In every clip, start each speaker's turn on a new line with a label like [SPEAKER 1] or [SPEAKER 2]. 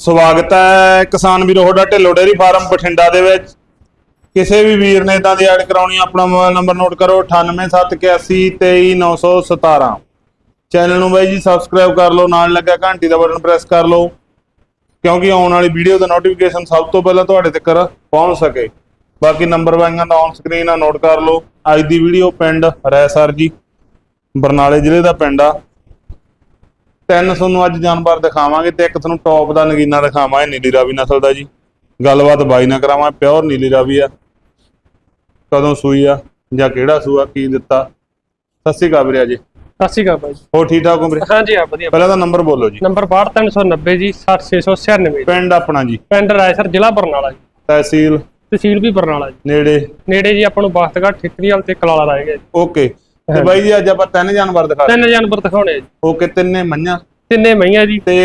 [SPEAKER 1] ਸਵਾਗਤ ਹੈ ਕਿਸਾਨ ਵੀਰੋ, ਤੁਹਾਡਾ ਢਿੱਲੋ ਡੇਰੀ ਫਾਰਮ ਬਠਿੰਡਾ ਦੇ ਵਿੱਚ। ਕਿਸੇ ਵੀ ਵੀਰ ਨੇ ਇਦਾਂ ਦੀ ਐਡ ਕਰਾਉਣੀ ਆਪਣਾ ਮੋਬਾਈਲ ਨੰਬਰ ਨੋਟ ਕਰੋ 9871823917 ਚੈਨਲ ਨੂੰ ਬਾਈ ਜੀ ਸਬਸਕ੍ਰਾਈਬ ਕਰ ਲਓ, ਨਾਲ ਲੱਗਾ ਘੰਟੀ ਦਾ ਬਟਨ ਪ੍ਰੈਸ ਕਰ ਲਓ, ਕਿਉਂਕਿ ਆਉਣ ਵਾਲੀ ਵੀਡੀਓ ਦਾ ਨੋਟੀਫਿਕੇਸ਼ਨ ਸਭ ਤੋਂ ਪਹਿਲਾਂ ਤੁਹਾਡੇ ਤੱਕ ਪਹੁੰਚ ਸਕੇ। ਬਾਕੀ ਨੰਬਰ ਵਾਈਆਂ ਦਾ ਔਨ ਸਕਰੀਨ ਆ ਨੋਟ ਕਰ ਲਓ। ਅੱਜ ਦੀ ਵੀਡੀਓ ਪਿੰਡ ਰੈਸਰ ਜੀ, ਬਰਨਾਲੇ ਜ਼ਿਲ੍ਹੇ ਦਾ ਪਿੰਡ ਆ। ਤਿੰਨ ਤੁਹਾਨੂੰ ਅੱਜ ਜਾਨਵਰ ਦਿਖਾਵਾਂਗੇ ਤੇ ਇੱਕ ਤੁਹਾਨੂੰ ਟੌਪ ਦਾ ਨਗੀਨਾ ਦਿਖਾਵਾਂਗੇ ਨੀਲੀ ਰਾਵੀ ਨਸਲ ਦਾ ਜੀ। ਗੱਲਬਾਤ ਬਾਈ ਨਾਲ ਕਰਾਵਾਂ ਪਿਓਰ ਨੀਲੀ ਰਾਵੀ ਆ। ਕਦੋਂ ਸੂਈ ਆ ਜਾਂ ਕਿਹੜਾ ਸੂਆ ਕੀ ਦਿੱਤਾ? ਸਤਿ ਸ਼੍ਰੀ ਅਕਾਲ ਵੀਰੇ ਜੀ
[SPEAKER 2] ਸਤਿ ਸ਼੍ਰੀ ਅਕਾਲ ਬਾਈ
[SPEAKER 1] ਹੋ ਠੀਕ ਠਾਕ ਹੋ ਵੀਰੇ?
[SPEAKER 2] ਹਾਂਜੀ ਹਾਂ ਵਧੀਆ।
[SPEAKER 1] ਪਹਿਲਾਂ ਤਾਂ ਨੰਬਰ ਬੋਲੋ ਜੀ।
[SPEAKER 2] ਨੰਬਰ 62390 ਜੀ 60696
[SPEAKER 1] ਪਿੰਡ ਆਪਣਾ ਜੀ।
[SPEAKER 2] ਪਿੰਡ ਰਾਇਸਰ ਜ਼ਿਲ੍ਹਾ ਬਰਨਾਲਾ ਜੀ।
[SPEAKER 1] ਤਹਿਸੀਲ?
[SPEAKER 2] ਤਹਿਸੀਲ ਵੀ ਬਰਨਾਲਾ ਜੀ।
[SPEAKER 1] ਨੇੜੇ।
[SPEAKER 2] ਨੇੜੇ ਜੀ ਆਪਾਂ ਨੂੰ ਬਾਸਤਗੜ ਠਿਕਰੀ ਵਾਲ ਤੇ ਕਲਾਲਾ ਰਹਿ ਗਿਆ ਜੀ
[SPEAKER 1] ਓਕੇ। ਤੇ ਬਾਈ ਜੀ ਅੱਜ ਆਪਾਂ ਤਿੰਨ ਜਾਨਵਰ ਦਿਖਾ
[SPEAKER 2] ਤਿੰਨ ਜਾਨਵਰ ਦਿਖਾਉਣੇ ਆ ਜੀ।
[SPEAKER 1] ਓਕੇ ਤਿੰਨੇ ਮੰਝਾਂ
[SPEAKER 2] ਤਿੰਨੇ ਮਈਆਂ ਜੀ।
[SPEAKER 1] ਤੇ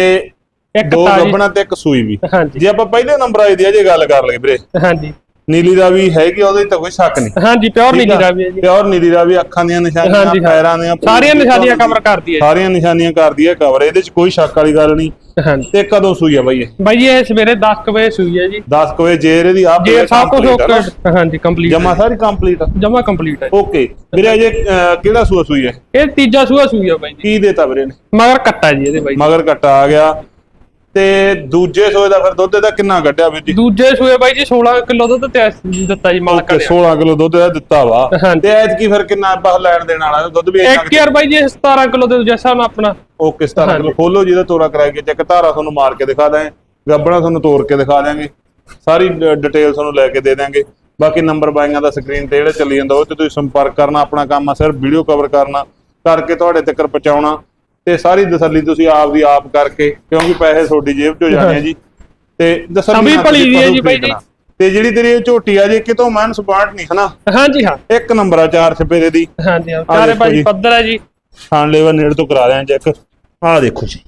[SPEAKER 2] ਇੱਕ
[SPEAKER 1] ਦੋ ਗੱਬਣਾ ਤੇ ਇੱਕ ਸੂਈ ਵੀ।
[SPEAKER 2] ਹਾਂਜੀ।
[SPEAKER 1] ਜੇ ਆਪਾਂ ਪਹਿਲੇ ਨੰਬਰ ਆਈ ਦੀ ਅਜੇ ਗੱਲ ਕਰ ਲਈਏ ਵੀਰੇ।
[SPEAKER 2] ਹਾਂਜੀ।
[SPEAKER 1] ਨੀਲੀ ਰਾਵੀ ਹੈਗੀ ਉਹਦੇ ਤਾਂ ਕੋਈ ਸ਼ੱਕ ਨਹੀਂ।
[SPEAKER 2] ਹਾਂਜੀ ਪਿਓਰ ਨੀਲੀ ਰਾਵੀ ਹੈ ਜੀ।
[SPEAKER 1] ਪਿਓਰ ਨੀਲੀ ਰਾਵੀ ਅੱਖਾਂ ਦੀਆਂ ਨਿਸ਼ਾਨੀਆਂ। ਪੈਰਾਂ ਦੀਆਂ
[SPEAKER 2] ਸਾਰੀਆਂ ਨਿਸ਼ਾਨੀਆਂ ਕਵਰ ਕਰਦੀ ਹੈ।
[SPEAKER 1] ਸਾਰੀਆਂ ਨਿਸ਼ਾਨੀਆਂ ਕਰਦੀ ਹੈ ਕਵਰ ਇਹਦੇ 'ਚ ਕੋਈ ਸ਼ੱਕ ਵਾਲੀ ਗੱਲ ਨਹੀਂ।
[SPEAKER 2] ਹਾਂਜੀ।
[SPEAKER 1] ਤੇ ਕਦੋਂ ਸੂਈ ਆ ਬਾਈ ਇਹ?
[SPEAKER 2] ਬਾਈ ਜੀ ਇਹ ਸਵੇਰੇ 10 ਕੁ ਵਜੇ ਸੂਈ ਹੈ ਜੀ।
[SPEAKER 1] 10 ਵਜੇ ਜੇਰ ਇਹਦੀ ਆ
[SPEAKER 2] ਜੇ ਸਭ ਕੁਝ ਓਕੇ ਹਾਂਜੀ ਕੰਪਲੀਟ
[SPEAKER 1] ਜਮਾ ਸਾਰੀ ਕੰਪਲੀਟ
[SPEAKER 2] ਜਮਾ ਕੰਪਲੀਟ ਹੈ
[SPEAKER 1] ਓਕੇ ਵੀਰੇ ਅਜੇ ਕਿਹੜਾ ਸੂਆ ਸੂਈ ਹੈ?
[SPEAKER 2] ਇਹ ਤੀਜਾ ਸੂਆ ਸੂਈ ਹੈ ਬਾਈ ਜੀ।
[SPEAKER 1] ਕੀ ਦੇਤਾ ਵੀਰੇ ਨੇ?
[SPEAKER 2] ਮਗਰ ਕੱਟਾ ਜੀ ਇਹਦੇ ਬਾਈ
[SPEAKER 1] ਮਗਰ ਘਟਾ ਆ ਗਿਆ। ਤੇ ਦੂਜੇ ਸੂਏ ਦਾ ਫਿਰ ਦੁੱਧ ਇਹਦਾ ਕਿੰਨਾ ਕੱਢਿਆ ਵੀਰ ਜੀ?
[SPEAKER 2] ਦੂਜੇ ਸੂਏ ਬਾਈ ਜੀ 16 ਕਿਲੋ ਦੁੱਧ ਤੇ ਦਿੱਤਾ ਜੀ ਮਾਲਕ ਨੇ।
[SPEAKER 1] 16 ਕਿਲੋ ਦੁੱਧ ਇਹਦਾ ਦਿੱਤਾ ਵਾ। ਤੇ ਐਤਕੀ ਫਿਰ ਕਿੰਨਾ ਆਪਾਂ ਲੈਣ ਦੇਣ ਵਾਲਾ ਦੁੱਧ ਵੀ
[SPEAKER 2] ਇੱਕ ਯਾਰ ਬਾਈ ਜੀ 17 ਕਿਲੋ ਦੇ ਜੈਸਾ ਮੈਂ ਆਪਣਾ।
[SPEAKER 1] Okay 17 kilo. ਖੋਲੋ ਜਿਹਦਾ ਤੋਰਾ ਕਰਾਈ ਕੇ ਚੈੱਕ ਧਾਰਾ ਤੁਹਾਨੂੰ ਮਾਰ ਕੇ ਦਿਖਾ ਦਾਂ ਗੱਬਣਾ ਤੁਹਾਨੂੰ ਤੋੜ ਕੇ ਦਿਖਾ ਦਾਂਗੇ। ਸਾਰੀ ਡਿਟੇਲ ਤੁਹਾਨੂੰ ਲੈ ਕੇ ਦੇ ਦਾਂਗੇ। ਬਾਕੀ ਨੰਬਰ ਬਾਈਆਂ ਦਾ ਸਕਰੀਨ ਤੇ ਜਿਹੜਾ ਚੱਲੀ ਜਾਂਦਾ ਉਹ ਤੇ ਤੁਸੀਂ ਸੰਪਰਕ ਕਰਨਾ ਆਪਣਾ ਕੰਮ ਆ ਸਿਰਫ ਵੀਡੀਓ ਕਵਰ ਕਰਨਾ ਕਰਕੇ ਤੁਹਾਡੇ ਤੱਕ ਪਹੁੰਚਾਉਣਾ। ਤੇ ਸਾਰੀ ਤਸੱਲੀ ਤੁਸੀਂ ਆਪ ਦੀ ਆਪ ਕਰਕੇ ਕਿਉਂਕਿ ਪੈਸੇ ਤੁਹਾਡੀ ਜੇਬ ਚੋਂ ਜਾਣੇ ਆ ਜੀ। ਤੇ ਤਸੱਲੀ
[SPEAKER 2] ਭਲੀ ਦੀ ਹੈ ਜੀ ਬਾਈ ਜੀ।
[SPEAKER 1] ਤੇ ਜਿਹੜੀ ਤੇਰੀ ਇਹ ਝੋਟੀ ਆ ਜੀ ਕਿਤੋਂ ਮਨ ਸਪਾਰਟ ਨਹੀਂ ਹਨਾ?
[SPEAKER 2] ਹਾਂਜੀ ਹਾਂ।
[SPEAKER 1] ਇੱਕ ਨੰਬਰ ਆ ਚਾਰ ਛਪੇਰੇ ਦੀ
[SPEAKER 2] ਹਾਂਜੀ ਹਾਂ। ਚਾਰੇ
[SPEAKER 1] ਜੀ।
[SPEAKER 2] ਪੱਧਰ ਹੈ ਜੀ।
[SPEAKER 1] ਥਣ ਲੈਵਰ ਨੇੜ ਤੋਂ ਕਰਾ ਰਿਆਂ ਚੈੱਕ। ਆਹ ਦੇਖੋ ਜੀ।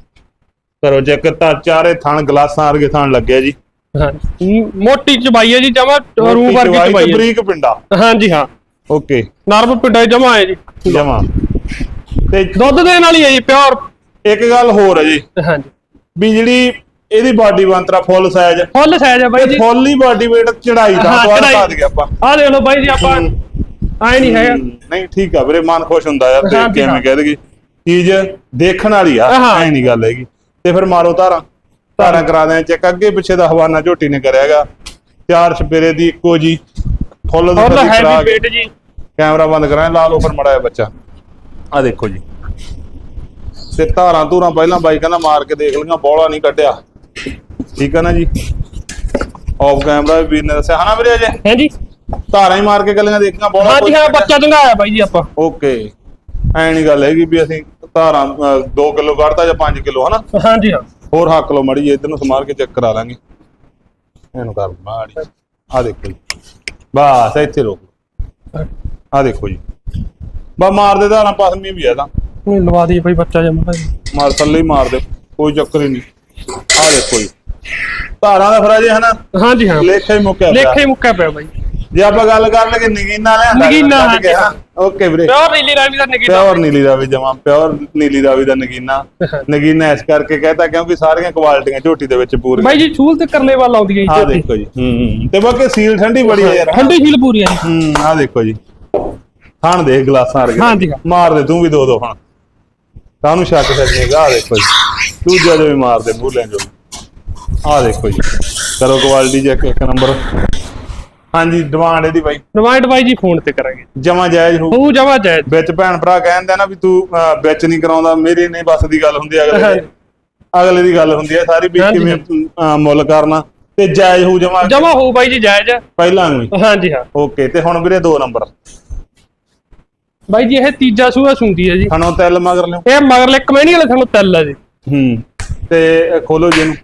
[SPEAKER 1] ਕਰੋ ਚੈੱਕ ਤਾਂ ਚਾਰੇ ਥਣ ਗਲਾਸਾਂ ਵਰਗੇ ਥਣ ਲੱਗਿਆ ਜੀ।
[SPEAKER 2] ਹਾਂਜੀ। ਮੋਟੀ ਚਬਾਈ ਹੈ ਜੀ ਜਮਾ ਰੂ ਵਰਗੀ ਚਬਾਈ ਹੈ
[SPEAKER 1] ਬਰੀਕ ਪਿੰਡਾ।
[SPEAKER 2] ਹਾਂਜੀ ਹਾਂ।
[SPEAKER 1] ਓਕੇ।
[SPEAKER 2] ਨਰਮ ਪਿੰਡਾ ਜਮਾ ਹੈ ਜੀ।
[SPEAKER 1] ਜਮਾ। ਤੇ
[SPEAKER 2] ਦੁੱਧ ਦੇਣ ਵਾਲੀ ਹੈ ਜੀ ਪਿਓਰ
[SPEAKER 1] ਇੱਕ ਗੱਲ ਹੋਰ ਹੈ ਜੀ।
[SPEAKER 2] ਹਾਂਜੀ।
[SPEAKER 1] ਵੀ ਜਿਹੜੀ ਇਹਦੀ ਬਾਡੀ ਬੰਤਰਾ ਫੁੱਲ ਸਾਈਜ਼
[SPEAKER 2] ਫੁੱਲ ਸਾਈਜ਼ ਹੈ ਬਾਈ ਜੀ।
[SPEAKER 1] ਫੁੱਲ ਹੀ ਬਾਡੀ weight ਚੜਾਈ ਦਾ
[SPEAKER 2] ਚੜਾਈ।
[SPEAKER 1] ਬਾਅਦ ਗਿਆ ਆਪਾਂ।
[SPEAKER 2] ਆਹ ਦੇਖ ਲਓ ਬਾਈ ਜੀ ਆਪਾਂ ਆਏ ਨਹੀਂ ਹੈਗਾ।
[SPEAKER 1] ਨਹੀਂ ਠੀਕ ਆ ਵੀਰੇ ਮਨ ਖੁਸ਼ ਹੁੰਦਾ ਯਾਰ ਦੇਖ ਕੇ। ਕਹਿ ਦੇਗੀ ਚੀਜ਼ ਦੇਖਣ ਵਾਲੀ ਆ। ਐ ਨਹੀਂ ਗੱਲ ਹੈਗੀ। ਤੇ ਫਿਰ ਮਾਰੋ ਧਾਰਾਂ। ਧਾਰਾਂ ਕਰਾ ਦੇ ਚੈੱਕ। ਅੱਗੇ ਪਿੱਛੇ ਦਾ ਹਵਾਨਾ ਝੋਟੀ ਨੇ ਕਰਿਆਗਾ ਚਾਰ ਛਪੇਰੇ ਦੀ ਇੱਕੋ ਜੀ। ਫੁੱਲ ਦੀ
[SPEAKER 2] ਹੈਵੀ weight ਜੀ।
[SPEAKER 1] ਕੈਮਰਾ ਬੰਦ ਕਰਾਂ ਲਾ ਲਓ ਫਿਰ ਬੱਚਾ। ਆ ਦੇਖੋ ਜੀ। ਤੇ ਧਾਰਾਂ ਧੂਰਾਂ ਪਹਿਲਾਂ ਬਾਈ ਕਹਿੰਦਾ ਮਾਰ ਕੇ ਦੇਖ ਲਈਆਂ ਬੋਲਾ ਨਹੀਂ ਕੱਢਿਆ। ਠੀਕ ਹੈ ਨਾ ਜੀ? ਆਫ ਕੈਮਰਾ ਵੀ ਵੀਰ ਨੇ ਦੱਸਿਆ। ਹਨਾ ਵੀਰੇ ਅਜੇ?
[SPEAKER 2] ਹੈ ਜੀ
[SPEAKER 1] ਧਾਰਾਂ ਹੀ ਮਾਰ ਕੇ ਗੱਲਾਂ ਦੇਖੀਆਂ ਬੋਲਾ
[SPEAKER 2] ਹਾਂਜੀ ਹਾਂ ਬੱਚਾ ਚੰਗਾਇਆ ਬਾਈ ਜੀ ਆਪਾਂ।
[SPEAKER 1] ਓਕੇ। ਐ ਨਹੀਂ ਗੱਲ ਹੈਗੀ ਵੀ ਅਸੀਂ ਧਾਰਾਂ 2 ਕਿਲੋ ਕੱਢਤਾ ਜਾਂ 5 ਕਿਲੋ ਹਨਾ?
[SPEAKER 2] ਹਾਂਜੀ ਹਾਂ।
[SPEAKER 1] ਹੋਰ ਹੱਕ ਲਓ ਮੜੀ ਇਧਰ ਨੂੰ ਸਮਾਰ ਕੇ ਚੈੱਕ ਕਰਾ ਲਾਂਗੇ। ਇਹਨੂੰ ਕਰ ਮਾੜੀ ਆ ਦੇਖੋ ਜੀ। ਬਸ ਇੱਥੇ ਰੋਕ ਆ ਦੇਖੋ ਜੀ। ਬਾ ਮਾਰ ਦੇ ਧਾਰਾਂ ਪਸਮੀ ਵੀ ਆ ਤਾਂ
[SPEAKER 2] ਨਹੀਂ ਲਵਾ ਦੀ ਬਾਈ ਬੱਚਾ ਜਮਾ
[SPEAKER 1] ਮਾਰ ਥੱਲੇ ਹੀ ਮਾਰ ਦੇ ਕੋਈ ਚੱਕਰ ਹੀ ਨਹੀਂ। ਆ ਦੇਖੋ ਜੀ। ਧਾਰਾਂ ਦਾ ਫਰਾਜੇ ਹਨਾ
[SPEAKER 2] ਹਾਂਜੀ ਹਾਂ।
[SPEAKER 1] ਲੇਖਾ ਹੀ ਮੁੱਕਿਆ ਪਿਆ।
[SPEAKER 2] ਲੇਖੇ ਮੁੱਕਾ ਪਿਆ ਬਾਈ।
[SPEAKER 1] ਜੇ ਆਪਾਂ ਗੱਲ ਕਰ ਲਗੇ ਨਗੀਨਾ ਲਿਆਂਦਾ
[SPEAKER 2] ਨਗੀਨਾ,
[SPEAKER 1] ਕੱਢ ਕੇ,
[SPEAKER 2] ਹਾਂਜੀ।
[SPEAKER 1] ਓਕੇ ਵੀਰੇ।
[SPEAKER 2] ਪਿਓਰ ਨੀਲੀ ਰਾਵੀ ਦਾ ਨਿਕੀ
[SPEAKER 1] ਪਿਓਰ ਨੀਲੀ ਰਾਵੀ ਜਮਾ ਪਿਓਰ ਨੀਲੀ ਰਾਵੀ ਦਾ ਨਗੀਨਾ। ਨਗੀਨਾ ਇਸ ਕਰਕੇ ਕਹਤਾ ਕਿਉਂਕਿ ਸਾਰੀਆਂ ਕੁਆਲਿਟੀਆਂ ਝੋਟੀ ਦੇ ਵਿੱਚ ਪੂਰੀਆਂ
[SPEAKER 2] ਬਾਈ ਜੀ ਛੂਲ ਤੇ ਕਰਨੇ ਵਾਲ ਆਉਂਦੀ ਹੈ
[SPEAKER 1] ਆ
[SPEAKER 2] ਜੀ
[SPEAKER 1] ਦੇਖੋ ਜੀ। ਹੂੰ ਤੇ ਬਾਕੀ ਸੀਲ ਠੰਡੀ ਬੜੀ ਹੈ ਯਾਰ।
[SPEAKER 2] ਠੰਡੀ ਹੀਲ ਪੂਰੀ ਹੈ ਜੀ।
[SPEAKER 1] ਹੂੰ ਆ ਦੇਖੋ ਜੀ। ਥਾਣ ਦੇ ਗਲਾਸਾਂ ਵਰਗੇ।
[SPEAKER 2] ਹਾਂਜੀ, ਹਾਂ।
[SPEAKER 1] ਮਾਰ ਦੇ ਤੂੰ ਵੀ ਦੋ ਦੋ ਹੁਣ ਕਾਹਨੂੰ ਸ਼ੱਕ ਸਕੇਗਾ ਆ ਦੇਖੋ ਜੀ ਦੂਜਾ ਜੋ ਵੀ ਮਾਰ ਦੇ ਮੂੰਹ ਲੈਂ ਜੋ ਆ ਦੇਖੋ ਜੀ ਕਰੋ ਕੁਆਲਿਟੀ ਚੈੱਕ ਇੱਕ ਨੰਬਰ ਹਾਂਜੀ ਡਿਮਾਂਡ ਇਹਦੀ ਬਾਈ
[SPEAKER 2] ਡਿਮਾਂਡ ਬਾਈ ਜੀ ਫੋਨ ਤੇ ਕਰਾਂਗੇ।
[SPEAKER 1] ਜਮਾ ਜਾਇਜ਼ ਹੋ
[SPEAKER 2] ਉਹ ਜਮਾ ਜਾਇਜ਼।
[SPEAKER 1] ਵਿੱਚ ਭੈਣ ਭਰਾ ਕਹਿੰਦੇ ਆ ਨਾ ਵੀ ਤੂੰ ਅਹ, ਵਿੱਚ ਨਹੀਂ ਕਰਾਉਂਦਾ ਮੇਰੀ ਨਹੀਂ ਬਸ ਦੀ ਗੱਲ ਹੁੰਦੀ ਹੈ ਅਗਲੇ ਦੀ। ਅਗਲੇ ਦੀ ਗੱਲ ਹੁੰਦੀ ਹੈ ਸਾਰੀ ਵੀ
[SPEAKER 2] ਹਾਂਜੀ।
[SPEAKER 1] ਕਿਵੇਂ ਅਹ, ਮੁੱਲ ਕਰਨਾ। ਤੇ ਜਾਇਜ਼ ਹੋ ਜਮਾ।
[SPEAKER 2] ਜਮਾ ਹੋਊ ਬਾਈ ਜੀ ਜਾਇਜ਼।
[SPEAKER 1] ਪਹਿਲਾਂ ਵੀ।
[SPEAKER 2] ਹਾਂਜੀ ਹਾਂ।
[SPEAKER 1] ਓਕੇ ਤੇ ਹੁਣ ਵੀਰੇ ਦੋ ਨੰਬਰ
[SPEAKER 2] ਬਾਈ ਜੀ ਇਹ ਤੀਜਾ ਸੂਆ ਸੁੰਦੀ ਹੈ ਜੀ।
[SPEAKER 1] ਥਣੋਂ ਤਿਲ ਮਗਰ ਲਿਓ।
[SPEAKER 2] ਇਹ ਮਗਰਲੇ ਕਮੇਣੀ ਵਾਲੇ ਤੁਹਾਨੂੰ ਤੈਲ ਹੈ ਜੀ।
[SPEAKER 1] ਹੂੰ ਤੇ ਖੋਲੋ ਜੀ ਇਹਨੂੰ।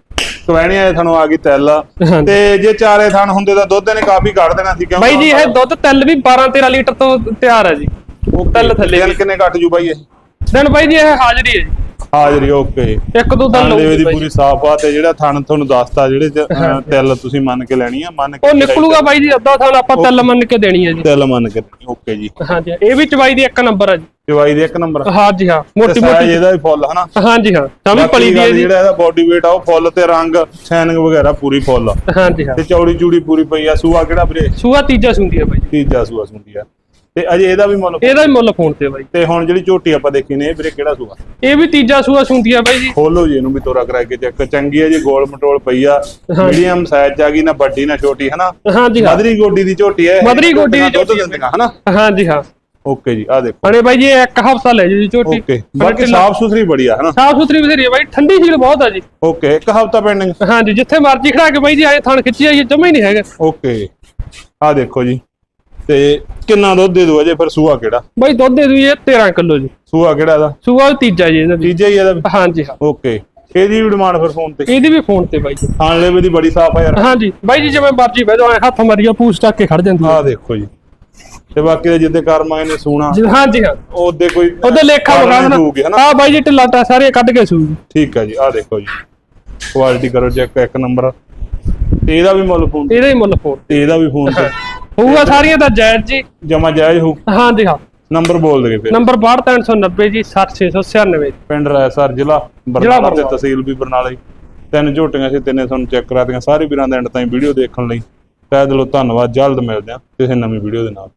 [SPEAKER 1] ਕਵੈਣੀ ਆਏ ਥਣੋਂ ਆ ਗਈ ਤਿਲ
[SPEAKER 2] ਹਾਂਜੀ।
[SPEAKER 1] ਤੇ ਜੇ ਚਾਰੇ ਥਣ ਹੁੰਦੇ ਤਾਂ ਦੁੱਧ ਨੇ ਕਾਫੀ ਕੱਢ ਦੇਣਾ ਸੀ
[SPEAKER 2] ਬਾਈ ਜੀ ਇਹ ਦੁੱਧ ਤੈਲ ਵੀ 12 13 ਲੀਟਰ ਤੋਂ ਤਿਆਰ ਹੈ ਜੀ।
[SPEAKER 1] ਉਹ
[SPEAKER 2] ਤਿਲ ਥੱਲੇ
[SPEAKER 1] ਦਿਨ। ਕਿੰਨੇ ਕੱਟ ਜੂ ਬਾਈ ਇਹ?
[SPEAKER 2] ਦਿਨ ਬਾਈ ਜੀ ਇਹ ਹਾਜ਼ਰੀ ਹੈ ਜੀ।
[SPEAKER 1] ਹਾਜ਼ਰੀ ਓਕੇ
[SPEAKER 2] ਇੱਕ ਦੋ ਦਿਨ
[SPEAKER 1] ਥਣ ਲੇਵੇ ਦੀ
[SPEAKER 2] ਲਊਗੀ ਬਾਈ
[SPEAKER 1] ਪੂਰੀ ਸਾਫ਼ ਆ ਤੇ ਜਿਹੜਾ ਥਣ ਤੁਹਾਨੂੰ ਦੱਸਤਾ ਜਿਹੜੇ ਚ, ਅਹ, ਤਿਲ ਤੁਸੀਂ ਮੰਨ ਕੇ ਲੈਣੀ ਆ ਮੰਨ ਕੇ
[SPEAKER 2] ਉਹ ਨਿਕਲੂਗਾ ਬਾਈ ਜੀ ਅੱਧਾ ਥਾਲ ਆਪਾਂ ਤਿਲ ਮੰਨ ਕੇ ਦੇਣੀ ਹੈ ਜੀ।
[SPEAKER 1] ਤਿਲ ਮੰਨ ਕੇ ਓਕੇ ਜੀ।
[SPEAKER 2] ਹਾਂਜੀ ਇਹ ਵੀ ਚਵਾਈ ਦੀ ਇੱਕ ਨੰਬਰ ਆ ਜੀ।
[SPEAKER 1] ਚਵਾਈ ਦੇ ਇੱਕ ਨੰਬਰ
[SPEAKER 2] ਹਾਂਜੀ ਹਾਂ ਮੋਟੀ
[SPEAKER 1] ਸਾਈਜ਼
[SPEAKER 2] ਮੋਟੀ
[SPEAKER 1] ਇਹਦਾ ਵੀ ਫੁੱਲ ਹਨਾ?
[SPEAKER 2] ਹਾਂਜੀ ਹਾਂ। ਤਾਂ ਵੀ
[SPEAKER 1] ਬਾਕੀ
[SPEAKER 2] ਪਲੀ ਦੀ ਹੈ
[SPEAKER 1] ਗੱਲ
[SPEAKER 2] ਜੀ।
[SPEAKER 1] ਜਿਹੜਾ ਇਹਦਾ ਬੋਡੀ weight ਆ ਉਹ ਫੁੱਲ ਤੇ ਰੰਗ ਸ਼ਾਈਨਿੰਗ ਵਗੈਰਾ ਪੂਰੀ ਫੁੱਲ ਆ।
[SPEAKER 2] ਹਾਂਜੀ ਹਾਂ।
[SPEAKER 1] ਤੇ ਚੌੜੀ ਚੂੜੀ ਪੂਰੀ ਪਈ ਆ ਸੂਆ ਕਿਹੜਾ ਵੀਰੇ?
[SPEAKER 2] ਸੂਆ ਤੀਜਾ ਸੁੰਦੀ ਹੈ ਬਾਈ ਜੀ।
[SPEAKER 1] ਤੀਜਾ ਸੂਆ ਸੁੰਦੀ ਆ। ਤੇ ਅਜੇ ਇਹਦਾ ਵੀ ਮੁੱਲ
[SPEAKER 2] ਇਹਦਾ ਵੀ ਮੁੱਲ ਫੋਨ ਤੇ ਬਾਈ।
[SPEAKER 1] ਤੇ ਹੁਣ ਜਿਹੜੀ ਝੋਟੀ ਆਪਾਂ ਦੇਖੀ ਨੇ ਇਹ ਵੀਰੇ ਕਿਹੜਾ ਸੂਆ?
[SPEAKER 2] ਇਹ ਵੀ ਤੀਜਾ ਸੂਆ ਸੁੰਦੀ ਹੈ ਬਾਈ ਜੀ।
[SPEAKER 1] ਖੋਲੋ ਜੀ ਇਹਨੂੰ ਵੀ ਤੋਰਾ ਕਰਾ ਕੇ ਚੈੱਕ ਚੰਗੀ ਆ ਜੀ ਗੋਲ ਮਟੋਲ ਪਈ ਆ। ਮੀਡੀਅਮ ਸਾਈਜ਼ ਆ ਗਈ ਨਾ ਵੱਡੀ ਨਾ ਛੋਟੀ ਹਨਾ?
[SPEAKER 2] ਹਾਂਜੀ ਹਾਂ।
[SPEAKER 1] ਮਦਰੀ ਗੋਡੀ ਦੀ ਝੋਟੀ ਹੈ
[SPEAKER 2] ਮਧਰੀ ਗੋਡੀ ਦੀ ਝੋਟੀ ਹੈ।
[SPEAKER 1] ਦਿੰਦੀਆਂ ਹਨਾ?
[SPEAKER 2] ਹਾਂਜੀ ਹਾਂ।
[SPEAKER 1] ਓਕੇ ਜੀ ਆ ਦੇਖੋ।
[SPEAKER 2] ਹਣੇ ਬਾਈ ਜੀ ਇੱਕ ਹਫਤਾ ਲੈ ਜੀ ਝੋਟੀ।
[SPEAKER 1] ਓਕੇ। ਬਾਕੀ ਸਾਫ਼ ਸੁਥਰੀ ਬੜੀ ਆ ਹਨਾ?
[SPEAKER 2] ਸਾਫ਼ ਸੁਥਰੀ ਬਥੇਰੀ ਹੈ ਬਾਈ ਠੰਡੀ ਹੀਲ ਬਹੁਤ ਆ ਜੀ।
[SPEAKER 1] ਓਕੇ ਇੱਕ ਹਫਤਾ ਪੈਂਡਿੰਗ
[SPEAKER 2] ਹਾਂਜੀ ਜਿੱਥੇ ਮਰਜ਼ੀ ਖੜਾ ਕੇ ਬਾਈ ਜੀ ਆਏ ਥਣ ਖਿੱਚੀ ਆਈਏ ਜਮਾ ਹੀ ਨਹੀਂ ਹੈਗਾ।
[SPEAKER 1] ਓਕੇ। ਆ ਦੇਖੋ ਜੀ। ਤੇ ਕਿੰਨਾ ਦੁੱਧ ਦੇ ਦੂ ਅਜੇ ਫਿਰ ਸੂਆ ਕਿਹੜਾ?
[SPEAKER 2] ਬਾਈ ਦੁੱਧ ਦੇ ਦੂਏ 13 ਕਿਲੋ ਜੀ।
[SPEAKER 1] ਸੂਆ ਕਿਹੜਾ ਇਹਦਾ?
[SPEAKER 2] ਸੂਆ ਤੀਜਾ ਜੀ ਇਹਦਾ ਵੀ।
[SPEAKER 1] ਤੀਜਾ ਹੀ ਇਹਦਾ ਵੀ?
[SPEAKER 2] ਹਾਂਜੀ ਹਾਂ।
[SPEAKER 1] ਓਕੇ। ਇਹਦੀ ਵੀ ਡਿਮਾਂਡ ਫਿਰ ਫੋਨ ਤੇ?
[SPEAKER 2] ਇਹਦੀ ਵੀ ਫੋਨ ਤੇ ਬਾਈ ਜੀ।
[SPEAKER 1] ਖਾਣ ਲੈਵੇ ਦੀ ਬੜੀ ਸਾਫ਼ ਆ ਯਾਰ।
[SPEAKER 2] ਹਾਂਜੀ। ਬਾਈ ਜੀ ਜਿਵੇਂ ਮਰਜ਼ੀ ਬਹਿ ਜਾਓ ਐਂ ਹੱਥ ਮਾਰੀਆ ਪੂਛ ਟੱਕ ਕੇ ਖੜ ਜਾਂਦੀ ਹੈ
[SPEAKER 1] ਆ ਦੇਖੋ ਜੀ। ਤੇ ਬਾਕੀ ਦੇ ਜਿੱਦੇ ਕਰਮ ਨੇ ਸੂਣਾ।
[SPEAKER 2] ਜੀ, ਹਾਂਜੀ ਹਾਂ।
[SPEAKER 1] ਉਹਦੇ ਕੋਈ
[SPEAKER 2] ਉਹਦੇ ਲੇਖਾ
[SPEAKER 1] ਕਾਰਨ ਨਹੀਂ ਹੋਊਗੀ,
[SPEAKER 2] ਦੇਣਾ
[SPEAKER 1] ਹਨਾ?
[SPEAKER 2] ਹਾਂ ਬਾਈ ਜੀ ਢਿੱਲਾ ਟਾ ਸਾਰੇ ਕੱਢ ਕੇ ਸੂਗੀ
[SPEAKER 1] ਠੀਕ ਆ ਜੀ ਆ ਦੇਖੋ ਜੀ। ਕੁਆਲਿਟੀ ਕਰੋ ਚੈੱਕ ਇੱਕ ਨੰਬਰ। ਤੇ ਇਹਦਾ ਵੀ ਮੁੱਲ ਫੋਨ
[SPEAKER 2] ਇਹਦਾ ਹੀ ਮੁੱਲ ਫੋਨ
[SPEAKER 1] ਤੇ। ਇਹਦਾ ਵੀ ਫੋਨ ਤੇ।
[SPEAKER 2] ਹੋਊਗਾ ਸਾਰੀਆਂ ਤਾਂ ਜਾਇਜ਼ ਜੀ।
[SPEAKER 1] ਜਮਾ ਜਾਇਜ਼ ਹੋ
[SPEAKER 2] ਹਾਂਜੀ ਹਾਂ।
[SPEAKER 1] ਨੰਬਰ ਬੋਲ ਦੇਗੇ ਫਿਰ।
[SPEAKER 2] ਨੰਬਰ 62390 ਜੀ 60696
[SPEAKER 1] ਪਿੰਡ ਰਾਇਸਰ ਜ਼ਿਲ੍ਹਾ
[SPEAKER 2] ਜ਼ਿਲ੍ਹਾ
[SPEAKER 1] ਬਰਨਾਲਾ ਤੇ। ਤਹਿਸੀਲ ਵੀ ਬਰਨਾਲਾ ਤਿੰਨ ਝੋਟੀਆਂ ਸੀ ਤਿੰਨੇ ਤੁਹਾਨੂੰ ਚੈੱਕ ਕਰਾ ਦਿੱਤੀਆਂ ਸਾਰੇ ਵੀਰਾਂ ਦਾ ਐਂਡ ਤਾਈਂ ਵੀਡੀਓ ਦੇਖਣ ਲਈ। ਤਹਿ ਦਿਲੋਂ ਧੰਨਵਾਦ। ਜਲਦ ਮਿਲਦੇ ਹਾਂ ਕਿਸੇ ਨਵੀਂ ਵੀਡੀਓ ਦੇ ਨਾਲ।